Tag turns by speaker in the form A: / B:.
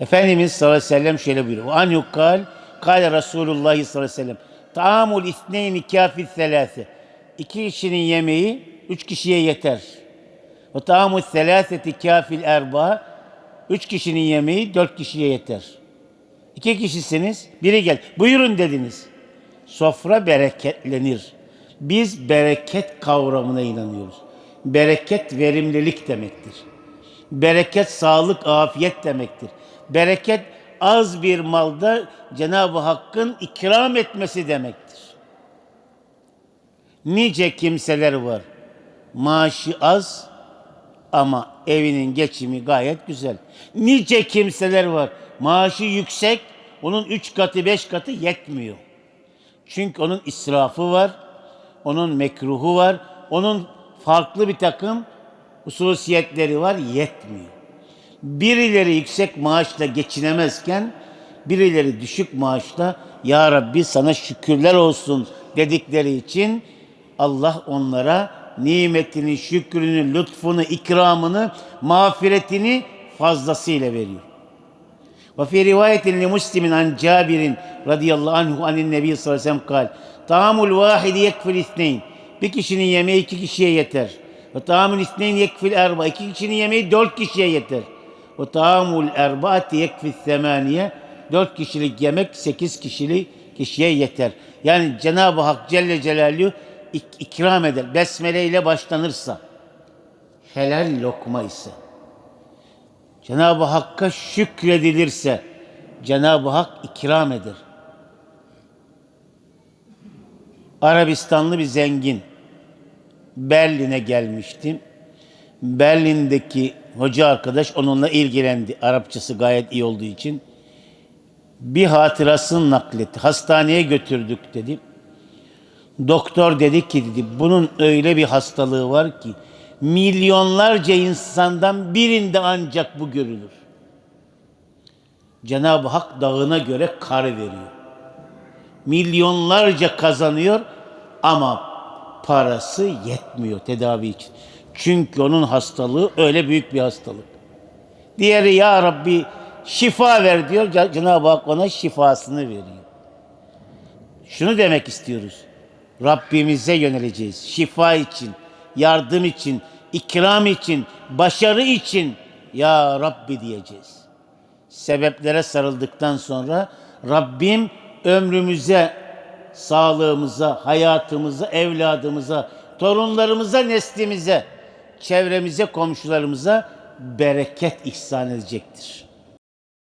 A: Efendimiz sallallahu aleyhi ve sellem şöyle buyuruyor. An yukkal, kale Resulullah sallallahu aleyhi ve sellem. Taamul isneyni kâfi selâse. İki kişinin yemeği üç kişiye yeter. Ve taamul selâseti kâfil erba. Üç kişinin yemeği dört kişiye yeter. İki kişisiniz, biri gel. Buyurun dediniz. Sofra bereketlenir. Biz bereket kavramına inanıyoruz. Bereket verimlilik demektir. Bereket sağlık, afiyet demektir. Bereket az bir malda Cenab-ı Hakk'ın ikram etmesi demektir. Nice kimseler var. Maaşı az ama evinin geçimi gayet güzel. Nice kimseler var. Maaşı yüksek, onun üç katı, beş katı yetmiyor. Çünkü onun israfı var, onun mekruhu var, onun farklı bir takım hususiyetleri var, yetmiyor. Birileri yüksek maaşla geçinemezken, birileri düşük maaşla Ya Rabbi sana şükürler olsun dedikleri için Allah onlara nimetini, şükrünü, lütfunu, ikramını, mağfiretini fazlasıyla veriyor. Ve fi rivayetin li Müslim'in an Cabir'in radıyallahu anhu anin nebi sallallahu aleyhi ve sellem kal. Ta'amul vahidi yekfil isneyn. Bir kişinin yemeği iki kişiye yeter. Ve ta'amul isneyn yekfil erba. İki kişinin yemeği dört kişiye yeter. Ve ta'amul erbaati yekfil semaniye. Dört kişilik yemek sekiz kişilik kişiye yeter. Yani Cenab-ı Hak Celle Celaluhu ik- ikram eder. Besmele ile başlanırsa. Helal lokma ise. Cenab-ı Hakk'a şükredilirse Cenab-ı Hak ikram eder. Arabistanlı bir zengin Berlin'e gelmiştim. Berlin'deki hoca arkadaş onunla ilgilendi. Arapçası gayet iyi olduğu için. Bir hatırasını nakletti. Hastaneye götürdük dedi. Doktor dedi ki dedi bunun öyle bir hastalığı var ki milyonlarca insandan birinde ancak bu görülür. Cenab-ı Hak dağına göre kar veriyor. Milyonlarca kazanıyor ama parası yetmiyor tedavi için. Çünkü onun hastalığı öyle büyük bir hastalık. Diğeri ya Rabbi şifa ver diyor. Cenab- Cenab-ı Hak ona şifasını veriyor. Şunu demek istiyoruz. Rabbimize yöneleceğiz. Şifa için, yardım için, ikram için, başarı için ya Rabbi diyeceğiz. Sebeplere sarıldıktan sonra Rabbim ömrümüze, sağlığımıza, hayatımıza, evladımıza, torunlarımıza, neslimize, çevremize, komşularımıza bereket ihsan edecektir.